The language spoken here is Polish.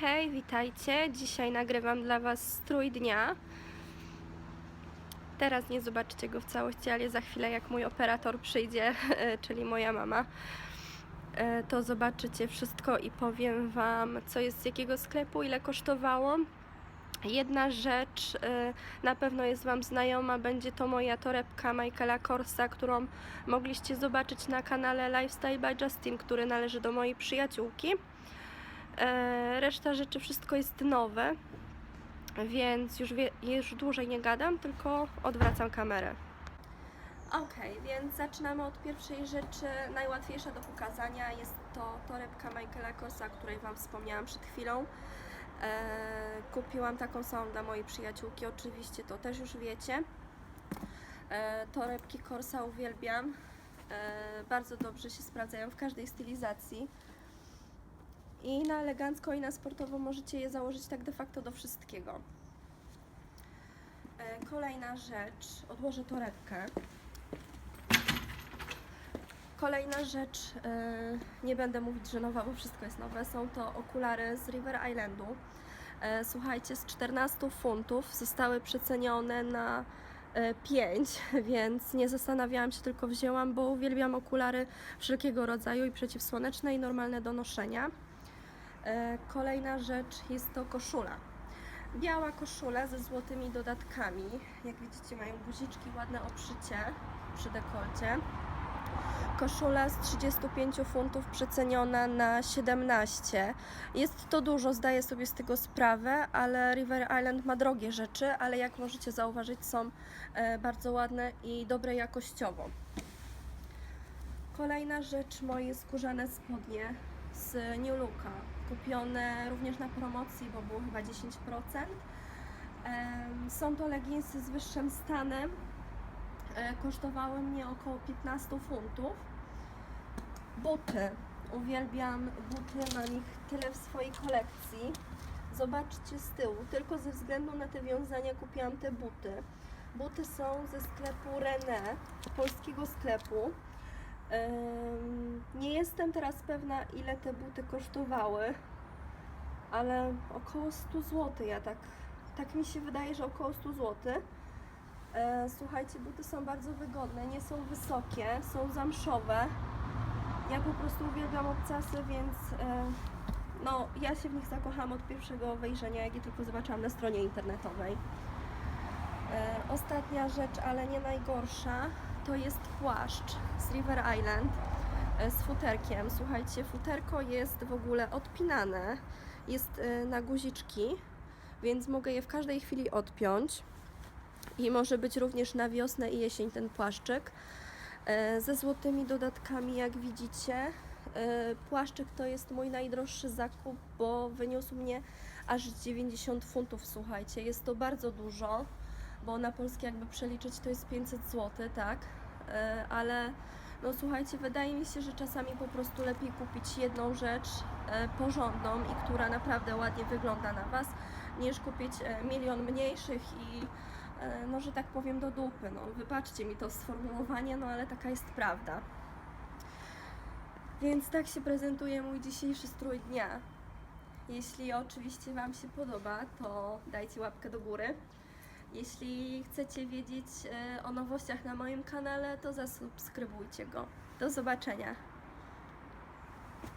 Hej, witajcie. Dzisiaj nagrywam dla Was strój dnia. Teraz nie zobaczycie go w całości, ale za chwilę, jak mój operator przyjdzie, czyli moja mama, e, to zobaczycie wszystko i powiem Wam, co jest z jakiego sklepu, ile kosztowało. Jedna rzecz e, na pewno jest Wam znajoma, będzie to moja torebka Michaela Korsa, którą mogliście zobaczyć na kanale Lifestyle by Justin, który należy do mojej przyjaciółki. E, Reszta rzeczy, wszystko jest nowe, więc już, wie, już dłużej nie gadam, tylko odwracam kamerę. Ok, więc zaczynamy od pierwszej rzeczy, najłatwiejsza do pokazania. Jest to torebka Michaela Korsa, o której Wam wspomniałam przed chwilą. E, kupiłam taką samą dla mojej przyjaciółki, oczywiście to też już wiecie. E, torebki Korsa uwielbiam. Bardzo dobrze się sprawdzają w każdej stylizacji. I na elegancko i na sportowo możecie je założyć tak de facto do wszystkiego. E, Kolejna rzecz, odłożę torebkę. Kolejna rzecz, e, nie będę mówić, że nowa, bo wszystko jest nowe, są to okulary z River Islandu. E, Słuchajcie, z 14 funtów zostały przecenione na e, 5, więc nie zastanawiałam się, tylko wzięłam, bo uwielbiam okulary wszelkiego rodzaju i przeciwsłoneczne i normalne do noszenia. E, Kolejna rzecz jest to koszula. Biała koszula ze złotymi dodatkami. Jak widzicie, mają guziczki, ładne obszycie przy dekolcie. Koszula z 35 funtów przeceniona na 17. Jest to dużo, zdaję sobie z tego sprawę, ale River Island ma drogie rzeczy, ale jak możecie zauważyć, są e, bardzo ładne i dobre jakościowo. Kolejna rzecz, moje skórzane spodnie z New Looka, kupione również na promocji, bo było chyba 10%. Em, Są to leginsy z wyższym stanem, E, kosztowały mnie około 15 funtów. Buty. Uwielbiam buty, mam ich tyle w swojej kolekcji. Zobaczcie z tyłu, tylko ze względu na te wiązania kupiłam te buty. Buty są ze sklepu René, polskiego sklepu. Nie jestem teraz pewna, ile te buty kosztowały, ale około 100 zł. Ja tak, tak mi się wydaje, że około 100 zł. E, Słuchajcie, buty są bardzo wygodne, nie są wysokie, są zamszowe. Ja po prostu uwielbiam obcasy, więc e, no, ja się w nich zakochałam od pierwszego wejrzenia, jak je tylko zobaczyłam na stronie internetowej. E, Ostatnia rzecz, ale nie najgorsza, to jest płaszcz z River Island e, z futerkiem. Słuchajcie, futerko jest w ogóle odpinane, jest e, na guziczki, więc mogę je w każdej chwili odpiąć i może być również na wiosnę i jesień ten płaszczyk. E, Ze złotymi dodatkami, jak widzicie. Płaszczyk to jest mój najdroższy zakup, bo wyniósł mnie aż 90 funtów, słuchajcie. Jest to bardzo dużo, bo na polskie jakby przeliczyć to jest 500 zł, tak? E, Ale no słuchajcie, wydaje mi się, że czasami po prostu lepiej kupić jedną rzecz e, porządną i która naprawdę ładnie wygląda na Was, niż kupić e, milion mniejszych i no, że tak powiem, do dupy. No, wybaczcie mi to sformułowanie, no ale taka jest prawda. Więc tak się prezentuje mój dzisiejszy strój dnia. Jeśli oczywiście Wam się podoba, to dajcie łapkę do góry. Jeśli chcecie wiedzieć e, o nowościach na moim kanale, to zasubskrybujcie go. Do zobaczenia.